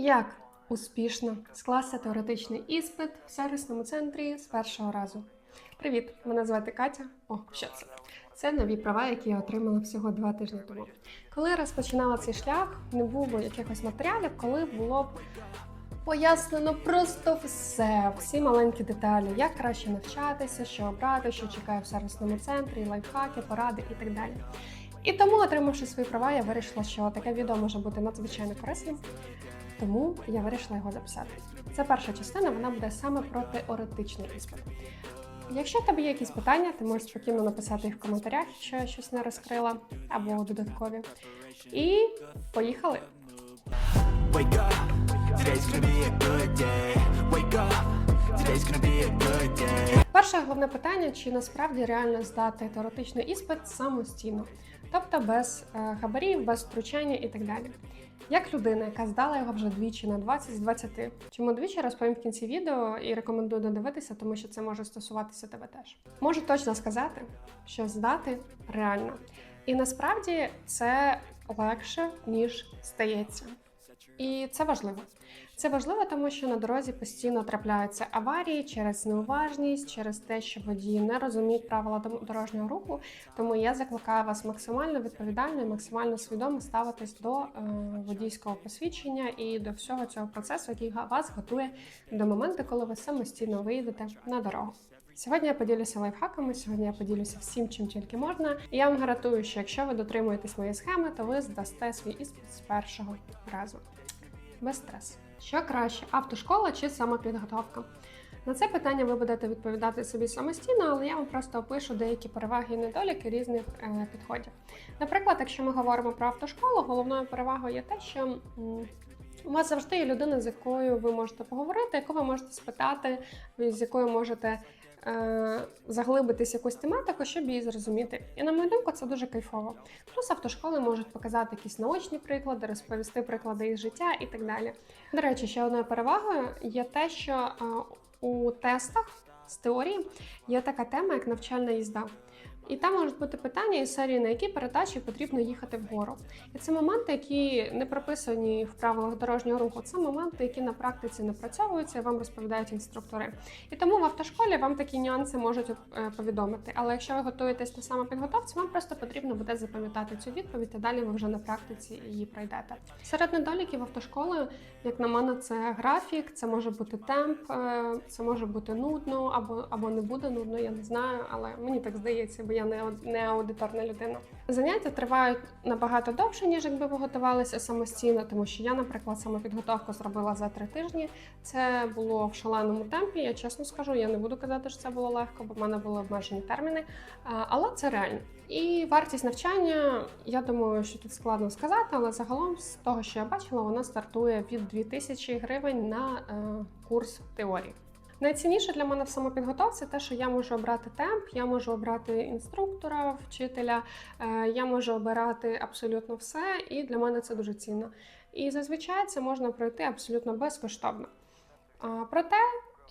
Як успішно скласти теоретичний іспит в сервісному центрі з першого разу? Привіт! Мене звати Катя. О, що це? Це нові права, які я отримала всього два тижні тому. Коли розпочинала цей шлях, не було якихось матеріалів, коли було б пояснено просто все, всі маленькі деталі, як краще навчатися, що обрати, що чекає в сервісному центрі, лайфхаки, поради і так далі. І тому, отримавши свої права, я вирішила, що таке відео може бути надзвичайно корисним. Тому я вирішила його записати. Це перша частина, вона буде саме про теоретичний іспит. Якщо в тебе є якісь питання, ти можеш спокійно написати їх в коментарях, якщо я щось не розкрила, або додаткові. І поїхали! Перше головне питання: чи насправді реально здати теоретичний іспит самостійно, тобто без е, хабарів, без втручання і так далі. Як людина, яка здала його вже двічі на 20 з 20. Чому двічі розповім в кінці відео і рекомендую додивитися, тому що це може стосуватися тебе теж. Можу точно сказати, що здати реально. І насправді це легше, ніж стається. І це важливо. Це важливо, тому що на дорозі постійно трапляються аварії через неуважність, через те, що водії не розуміють правила дорожнього руху. Тому я закликаю вас максимально відповідально і максимально свідомо ставитись до е, водійського посвідчення і до всього цього процесу, який вас готує до моменту, коли ви самостійно виїдете на дорогу. Сьогодні я поділюся лайфхаками, сьогодні я поділюся всім, чим тільки можна. І я вам гарантую, що якщо ви дотримуєтесь моєї схеми, то ви здасте свій іспит з першого разу. Без стресу. Що краще, автошкола чи самопідготовка? На це питання ви будете відповідати собі самостійно, але я вам просто опишу деякі переваги і недоліки різних е, підходів. Наприклад, якщо ми говоримо про автошколу, головною перевагою є те, що у вас завжди є людина, з якою ви можете поговорити, яку ви можете спитати, з якою можете заглибитись в якусь тематику, щоб її зрозуміти. І на мою думку, це дуже кайфово. Плюс автошколи можуть показати якісь наочні приклади, розповісти приклади із життя і так далі. До речі, ще одною перевагою є те, що е, у тестах з теорії є така тема, як навчальна їзда. І там можуть бути питання із серії, на які передачі потрібно їхати вгору. І це моменти, які не прописані в правилах дорожнього руху. Це моменти, які на практиці напрацьовуються і вам розповідають інструктори. І тому в автошколі вам такі нюанси можуть е, повідомити. Але якщо ви готуєтесь на самопідготовці, вам просто потрібно буде запам'ятати цю відповідь, і далі ви вже на практиці її пройдете. Серед недоліків автошколи, як на мене, це графік, це може бути темп, е, це може бути нудно або, або не буде нудно, я не знаю, але мені так здається, бо я не, не аудиторна людина. Заняття тривають набагато довше, ніж якби ви готувалися самостійно, тому що я, наприклад, самопідготовку зробила за три тижні. Це було в шаленому темпі. Я чесно скажу, я не буду казати, що це було легко, бо в мене були обмежені терміни. Але це реально. І вартість навчання, я думаю, що тут складно сказати, але загалом з того, що я бачила, вона стартує від 2000 гривень на е, курс теорії. Найцінніше для мене в самопідготовці те, що я можу обрати темп, я можу обрати інструктора, вчителя, е, я можу обирати абсолютно все, і для мене це дуже цінно. І зазвичай це можна пройти абсолютно безкоштовно. Проте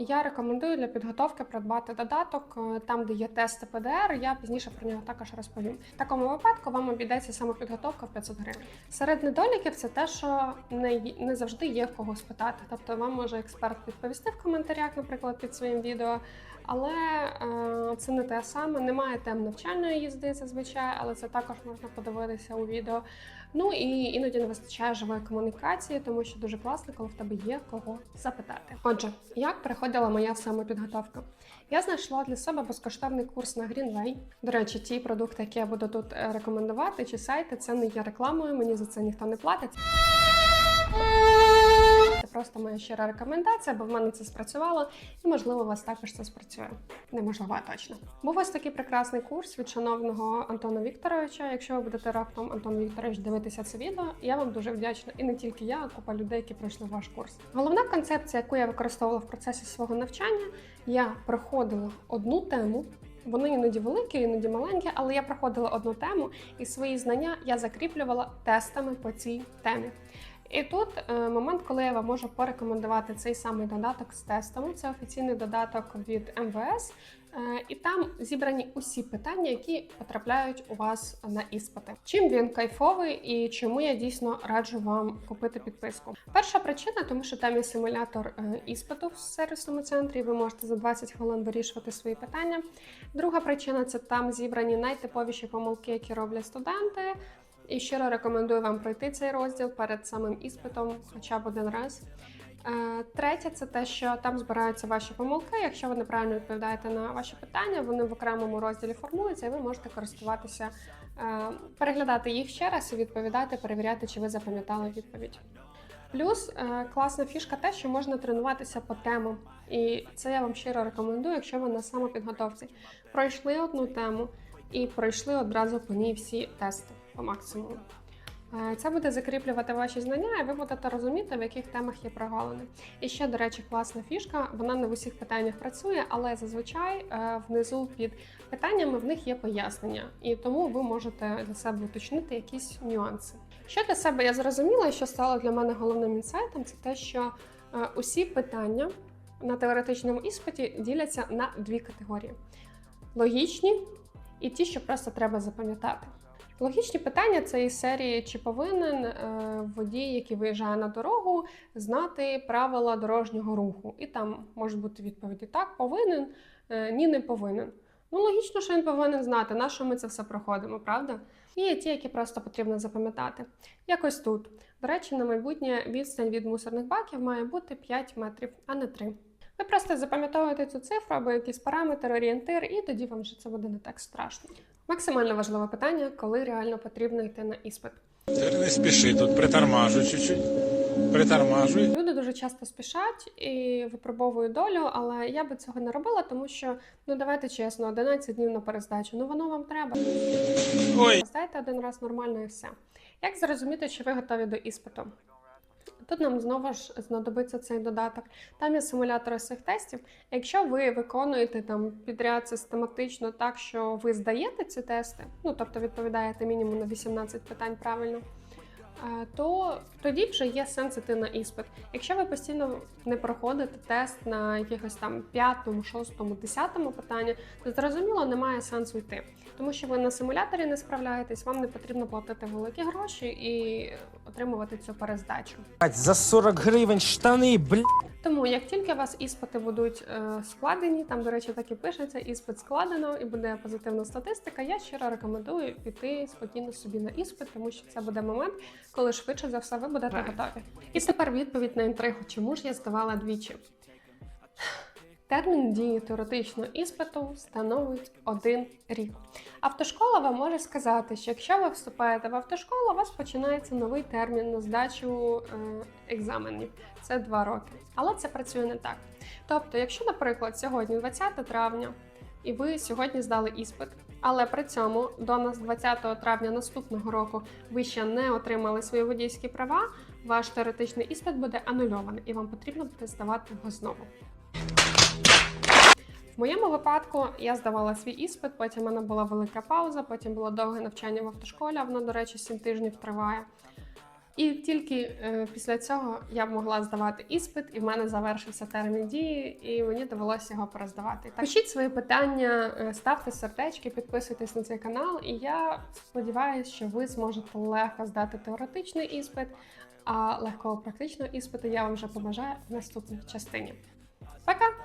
я рекомендую для підготовки придбати додаток, е, там, де є тести ПДР. Я пізніше про нього також розповім. В такому випадку вам обійдеться самопідготовка в 500 гривень. Серед недоліків це те, що не, не завжди є в кого спитати. Тобто вам може експерт відповісти в коментарях, наприклад, під своїм відео. Але е, це не те саме. Немає тем навчальної їзди зазвичай, але це також можна подивитися у відео. Ну і іноді не вистачає живої комунікації, тому що дуже класно, коли в тебе є кого запитати. Отже, як проходила моя самопідготовка? Я знайшла для себе безкоштовний курс на Greenway. До речі, ті продукти, які я буду тут е, рекомендувати, чи сайти, це не є рекламою, мені за це ніхто не платить. Просто моя щира рекомендація, бо в мене це спрацювало, і можливо, у вас також це спрацює. Неможливо, а точно. Був ось такий прекрасний курс від шановного Антона Вікторовича. Якщо ви будете раптом Антон Вікторович дивитися це відео, я вам дуже вдячна. І не тільки я, а купа людей, які пройшли ваш курс. Головна концепція, яку я використовувала в процесі свого навчання, я проходила одну тему. Вони іноді великі, іноді маленькі, але я проходила одну тему, і свої знання я закріплювала тестами по цій темі. І тут е, момент, коли я вам можу порекомендувати цей самий додаток з тестами. Це офіційний додаток від МВС, е, і там зібрані усі питання, які потрапляють у вас на іспити. Чим він кайфовий і чому я дійсно раджу вам купити підписку. Перша причина, тому що там є симулятор е, іспиту в сервісному центрі. Ви можете за 20 хвилин вирішувати свої питання. Друга причина це там зібрані найтиповіші помилки, які роблять студенти. І щиро рекомендую вам пройти цей розділ перед самим іспитом, хоча б один раз. Е, Третє, це те, що там збираються ваші помилки. Якщо ви неправильно відповідаєте на ваші питання, вони в окремому розділі формуються, і ви можете користуватися, е, переглядати їх ще раз і відповідати, перевіряти, чи ви запам'ятали відповідь. Плюс е, класна фішка те, що можна тренуватися по темам. І це я вам щиро рекомендую, якщо ви на самопідготовці пройшли одну тему і пройшли одразу по ній всі тести по максимуму. Е, Це буде закріплювати ваші знання, і ви будете розуміти, в яких темах є прогалини. І ще, до речі, класна фішка. Вона не в усіх питаннях працює, але зазвичай е, внизу під питаннями в них є пояснення, і тому ви можете для себе уточнити якісь нюанси. Що для себе я зрозуміла, і що стало для мене головним інсайтом, це те, що е, усі питання на теоретичному іспиті діляться на дві категорії: логічні і ті, що просто треба запам'ятати. Логічні питання це із серії, чи повинен е, водій, який виїжджає на дорогу, знати правила дорожнього руху. І там можуть бути відповіді так, повинен, е, ні, не повинен. Ну, логічно, що він повинен знати, на що ми це все проходимо, правда? І є ті, які просто потрібно запам'ятати. Якось тут. До речі, на майбутнє відстань від мусорних баків має бути 5 метрів, а не 3. Ви просто запам'ятовуєте цю цифру або якийсь параметр, орієнтир, і тоді вам вже це буде не так страшно. Максимально важливе питання, коли реально потрібно йти на іспит. Не спіши тут, притормажуй чуть-чуть. Притормажуй. Люди дуже часто спішать і випробовують долю, але я би цього не робила, тому що ну давайте чесно, 11 днів на перездачу. Ну воно вам треба. Ой. Здайте один раз нормально і все. Як зрозуміти, чи ви готові до іспиту? Тут нам знову ж знадобиться цей додаток. Там є симулятори цих тестів. Якщо ви виконуєте там підряд систематично так, що ви здаєте ці тести, ну тобто відповідаєте мінімум на 18 питань правильно, е, то тоді вже є сенс іти на іспит. Якщо ви постійно не проходите тест на якихось там п'ятому, шостому, десятому питанні, то зрозуміло немає сенсу йти. Тому що ви на симуляторі не справляєтесь, вам не потрібно платити великі гроші і отримувати цю перездачу. За 40 гривень штани, блядь. Тому як тільки у вас іспити будуть е, складені, там, до речі, так і пишеться, іспит складено і буде позитивна статистика, я щиро рекомендую піти спокійно собі на іспит, тому що це буде момент, коли швидше за все ви будете готові. І тепер відповідь на інтригу, чому ж я здавала двічі. Термін дії теоретичного іспиту становить один рік. Автошкола вам може сказати, що якщо ви вступаєте в автошколу, у вас починається новий термін на здачу е, екзаменів. Це два роки. Але це працює не так. Тобто, якщо, наприклад, сьогодні 20 травня, і ви сьогодні здали іспит, але при цьому до нас 20 травня наступного року ви ще не отримали свої водійські права, ваш теоретичний іспит буде анульований, і вам потрібно буде здавати його знову. В моєму випадку я здавала свій іспит, потім в мене була велика пауза, потім було довге навчання в автошколі, воно, до речі, 7 тижнів триває. І тільки е, після цього я могла здавати іспит, і в мене завершився термін дії, і мені довелося його перездавати. Так, пишіть свої питання, е, ставте сердечки, підписуйтесь на цей канал, і я сподіваюся, що ви зможете легко здати теоретичний іспит, а легкого практичного іспиту я вам вже побажаю в наступній частині. Пока!